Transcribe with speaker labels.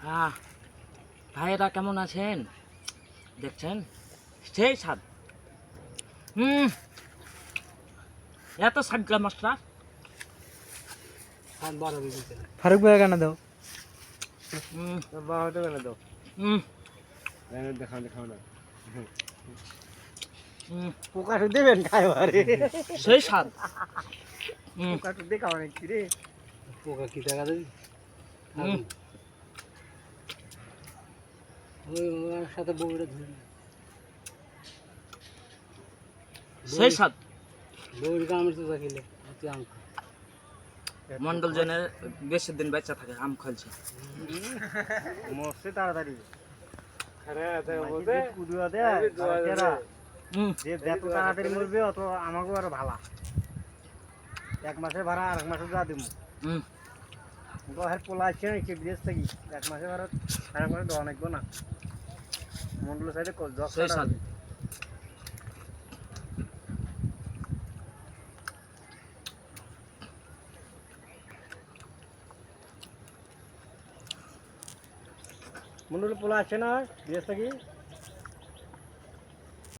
Speaker 1: আহ ভাইয়েরা কেমন আছেন? দেখছেন? সেই স্বাদ। হুম এত গা মাছটা
Speaker 2: ফারুক ভাই কেন দাও?
Speaker 1: হুম
Speaker 3: বাবাটা বেলা দাও
Speaker 1: হুম
Speaker 3: দেখাও দেখাও না।
Speaker 1: হুম
Speaker 3: পোকা দেবেন খাইবারে
Speaker 1: সেই স্বাদ। হুম
Speaker 3: দেখাও না কি রে? পোকা কি দেখা দেবি? সাথে বউটা ধরি
Speaker 1: সেই স্বাদ
Speaker 3: বউর কামড় তো থাকিলে তুই আম
Speaker 1: মন্ডল জনের বেশি দিন বেঁচে থাকে আম খাইছে।
Speaker 3: মরছে তাড়াতাড়ি। আরে বলতে কুদুয়া দে
Speaker 1: হুম।
Speaker 3: যে যত তাড়াতাড়ি মরবে অত আমাকেও আরও ভালা। এক মাসের ভাড়া আর এক মাসে যা দিব গহের পোলা আছে নাকি বিদেশ থেকে এক মাসে ভাড়া আর এক মাসে নাকবো না মন্ডল সাইডে দশ
Speaker 1: স্বাদ
Speaker 3: মন্ডল পোলা আছে না বিদেশ থেকে